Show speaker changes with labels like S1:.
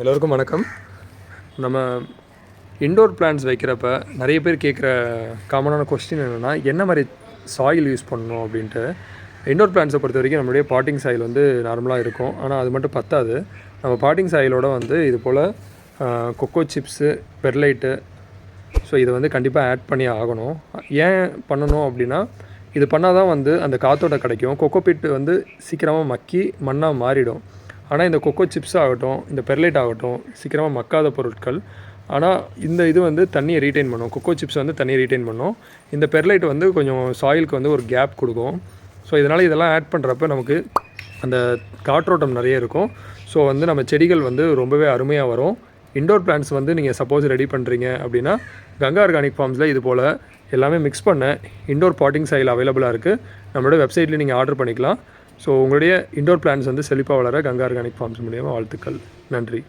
S1: எல்லோருக்கும் வணக்கம். நம்ம இண்டோர் பிளான்ஸ் வைக்கிறப்ப நிறைய பேர் கேட்குற காமனான கொஸ்டின் என்னென்னா என்ன மாதிரி சாயில் யூஸ் பண்ணணும் அப்படின்ட்டு. இண்டோர் பிளான்ஸை பொறுத்த வரைக்கும் நம்மளுடைய பாட்டிங் சாயில் வந்து நார்மலாக இருக்கும். ஆனால் அது மட்டும் பத்தாது. நம்ம பாட்டிங் சாயிலோட வந்து இது போல் கொக்கோ சிப்ஸு பெர்லைட்டு ஸோ இதை வந்து கண்டிப்பாக ஆட் பண்ணி ஆகணும். ஏன் பண்ணணும் அப்படின்னா இது பண்ணால் தான் வந்து அந்த காத்தோட கிடைக்கும். கொக்கோ பிட் வந்து சீக்கிரமாக மக்கி மண்ணாக மாறிடும். ஆனால் இந்த கொக்கோ சிப்ஸ் ஆகட்டும் இந்த பெர்லைட் ஆகட்டும் சீக்கிரமாக மக்காத பொருட்கள். ஆனால் இந்த இது வந்து தண்ணியை ரீட்டைன் பண்ணும். கொக்கோ சிப்ஸ் வந்து தண்ணியை ரீட்டைன் பண்ணும். இந்த பெர்லைட் வந்து கொஞ்சம் சாயிலுக்கு வந்து ஒரு கேப் கொடுக்கும். ஸோ இதனால் இதெல்லாம் ஆட் பண்ணுறப்ப நமக்கு அந்த காற்றோட்டம் நிறைய இருக்கும். ஸோ வந்து நம்ம செடிகள் வந்து ரொம்பவே அருமையாக வரும். இண்டோர் பிளான்ஸ் வந்து நீங்கள் சப்போஸ் ரெடி பண்ணுறீங்க அப்படின்னா கங்கா ஆர்கானிக் ஃபார்ம்ஸில் இது போல் எல்லாமே மிக்ஸ் பண்ண இண்டோர் பாட்டிங் சைல் அவைலபிளாக இருக்குது நம்மளோட வெப்சைட்லேயே நீங்கள் ஆர்டர் பண்ணிக்கலாம். ஸோ உங்களுடைய இண்டோர் பிளான்ஸ் வந்து செழிப்பாக வளர கங்கா ஆர்கானிக் ஃபார்ம்ஸ் மூலியமாக வாழ்த்துக்கள். நன்றி.